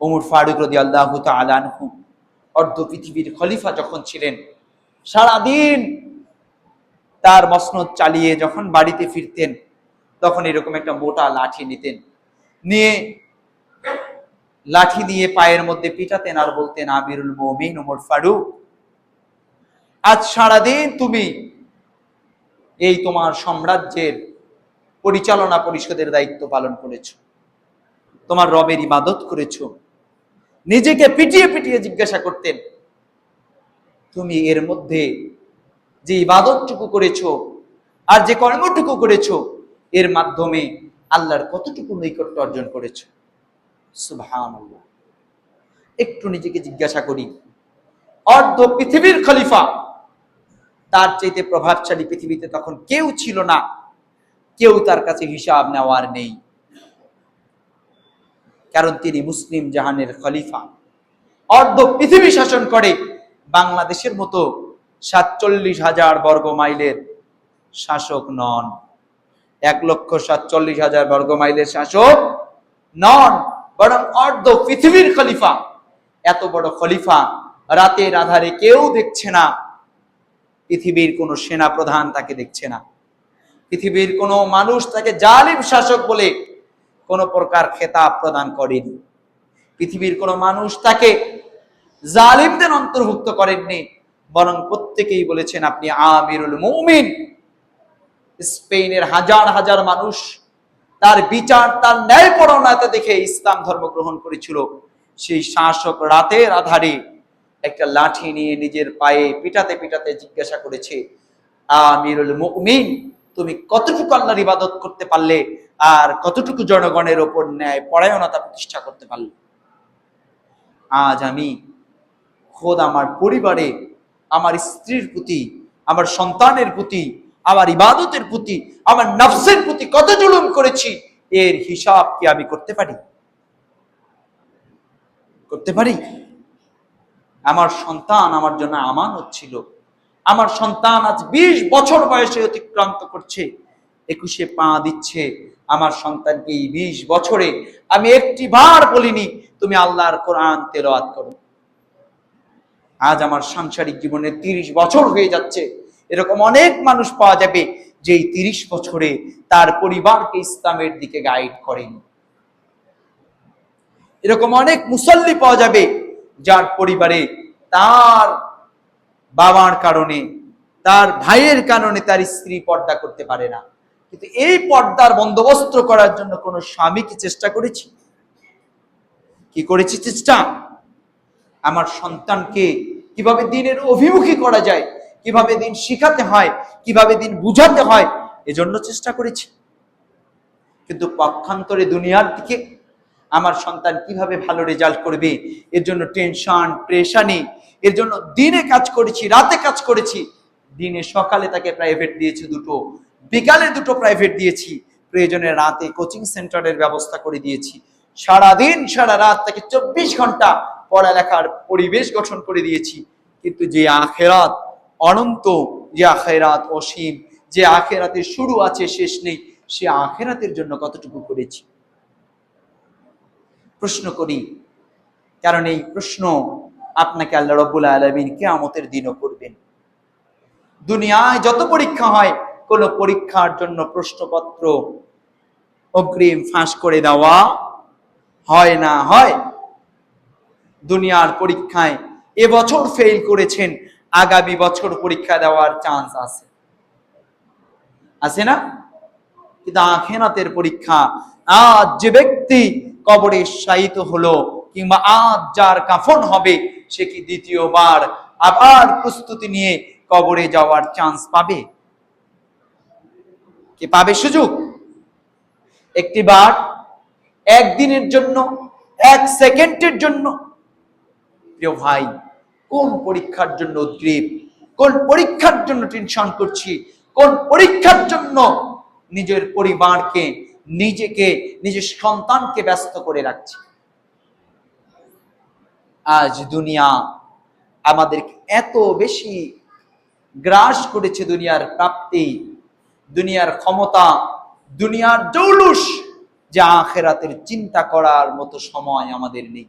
ওমর ফারুক রদি আল্লাহ আলানহু অর্ধ পৃথিবীর খলিফা যখন ছিলেন, সারাদিন তার মসনদ চালিয়ে যখন বাড়িতে ফিরতেন, তখন এরকম একটা মোটা লাঠি নিতেন। নিয়ে লাঠি দিয়ে পায়ের মধ্যে পিটাতেন আর বলতেন আবিরুল মমিন ওমর ফারুক, আজ সারাদিন তুমি এই তোমার সাম্রাজ্যের পরিচালনা পরিষদের দায়িত্ব পালন করেছ, তোমার রবের ইবাদত করেছ নিজেকে পিটিয়ে পিটিয়ে জিজ্ঞাসা করতেন, তুমি এর মধ্যে যে ইবাদতটুকু করেছ আর যে কর্মটুকু করেছ, এর মাধ্যমে আল্লাহর কতটুকু নৈকট্য অর্জন করেছ? সুবহানাল্লাহ। একটু নিজেকে জিজ্ঞাসা করি, অর্ধ পৃথিবীর খলিফা, তার চাইতে প্রভাবশালী পৃথিবীতে তখন কেউ ছিল না, কেউ তার কাছে হিসাব নেওয়ার নেই। কারণ তিনি মুসলিম জাহানের খলিফা। অর্ধ পৃথিবী শাসন করে, বাংলাদেশের মতো সাতচল্লিশ হাজার বর্গ মাইলের শাসক নন। এক লক্ষ সাতচল্লিশ হাজার বর্গ মাইলের শাসক নন, বরং অর্ধ পৃথিবীর খলিফা। এত বড় খলিফা রাতের আধারে কেউ দেখছে না। পৃথিবীর কোনো সেনা প্রধান তাকে দেখছে না। পৃথিবীর কোনো মানুষ তাকে জালিম শাসক বলে কোনো প্রকার খেতাব প্রদান করেনি। পৃথিবীর কোনো মানুষ তাকে জালিমদের অন্তর্ভুক্ত করেননি, বরং প্রত্যেকেই বলেছেন, আপনি আমিরুল মুমিন। স্পেনের হাজার হাজার মানুষ তার বিচার, তার ন্যায় পরণাতে দেখে ইসলাম ধর্ম গ্রহণ করেছিল। সেই শাসক রাতের আধারে একটা লাঠি নিয়ে নিজের পায়ে পিটাতে পিটাতে জিজ্ঞাসা করেছে, আমিরুল মুমিন? তুমি কতটুকু আল্লাহর ইবাদত করতে পারলে আর কতটুকু জনগণের ওপর ন্যায় পরায়ণতা প্রতিষ্ঠা করতে পারলে? আজ আমি খোদ আমার পরিবারে, আমার স্ত্রীর প্রতি, আমার সন্তানের প্রতি, আমার ইবাদতের প্রতি, আমার নফসের প্রতি কত জুলুম করেছি, এর হিসাব কি আমি করতে পারি? করতে পারি? আমার সন্তান আমার জন্য আমানত ছিল। আমার সন্তান আজ বিশ বছর বয়সে অতিক্রান্ত করছে। একুশে পা দিচ্ছে। আমার সন্তানকে এই বিশ বছরে আমি একটি বার বলিনি, তুমি আল্লাহর কোরআন তেলাওয়াত করো। আজ আমার সাংসারিক জীবনে তিরিশ বছর হয়ে যাচ্ছে। এরকম অনেক মানুষ পাওয়া যাবে যে তিরিশ বছরে তার পরিবারকে ইসলামের দিকে গাইড করেন। এরকম অনেক মুসল্লি পাওয়া যাবে যার পরিবারে তার বাবার কারণে, তার ভাইয়ের কারণে তার স্ত্রী পর্দা করতে পারে না। কিন্তু এই পর্দার বন্দোবস্ত করার জন্য কোনো স্বামী কি চেষ্টা করেছি? কি করেছি চেষ্টা? আমার সন্তানকে কীভাবে দিনের অভিমুখী করা যায়, কীভাবে দিন শিখাতে হয়, কীভাবে দিন বুঝাতে হয়, এজন্য চেষ্টা করেছি। কিন্তু পক্ষান্তরে দুনিয়ার দিকে আমার সন্তান কীভাবে ভালো রেজাল্ট করবে, এর জন্য টেনশন প্রেশানি এর জন্য দিনে কাজ করেছি, রাতে কাজ করেছি। দিনে সকালে তাকে প্রাইভেট দিয়েছি দুটো, বিকালে দুটো প্রাইভেট দিয়েছি। প্রয়োজনে রাতে কোচিং সেন্টারের ব্যবস্থা করে দিয়েছি। সারা দিন সারা রাত তাকে চব্বিশ ঘণ্টা পড়ালেখার পরিবেশ গঠন করে দিয়েছি। কিন্তু যে আখেরাত অনন্ত, যে আখেরাত অসীম, যে আখেরাতের শুরু আছে, শেষ নেই, সে আখেরাতের জন্য কতটুকু করেছি? প্রশ্ন করি, কারণ এই প্রশ্ন আপনাকে আল্লাহ রবুল আলমিন কেয়ামতের দিনও করবেন। দুনিয়ায় যত পরীক্ষা হয়, কোন পরীক্ষার জন্য প্রশ্নপত্র অগ্রিম ফাঁস করে দেওয়া হয় না, হয়। দুনিয়ার পরীক্ষায় এবছর ফেল করেছেন, আগামী বছর পরীক্ষা দেওয়ার চান্স আছে। আছে না? কিন্তু আখেনাতের পরীক্ষা, আজ যে ব্যক্তি কবরে শায়িত হলো কিংবা আজ যার কাফন হবে সে কি দ্বিতীয়বার? আবার প্রস্তুতি নিয়ে কবরে যাওয়ার চান্স পাবে? কি পাবে সুযোগ? একটি বার একদিনের জন্য, এক সেকেন্ডের জন্য। প্রিয় ভাই, কোন পরীক্ষার জন্য উদ্গ্রীব? কোন পরীক্ষার জন্য টেনশন করছি? কোন পরীক্ষার জন্য নিজের পরিবারকে, নিজেকে, নিজের সন্তানকে ব্যস্ত করে রাখছি? আজ দুনিয়া আমাদেরকে এত বেশি গ্রাস করেছে দুনিয়ার প্রাপ্তি, দুনিয়ার ক্ষমতা, দুনিয়ার জৌলুস যা আখেরাতের চিন্তা করার মতো সময় আমাদের নেই।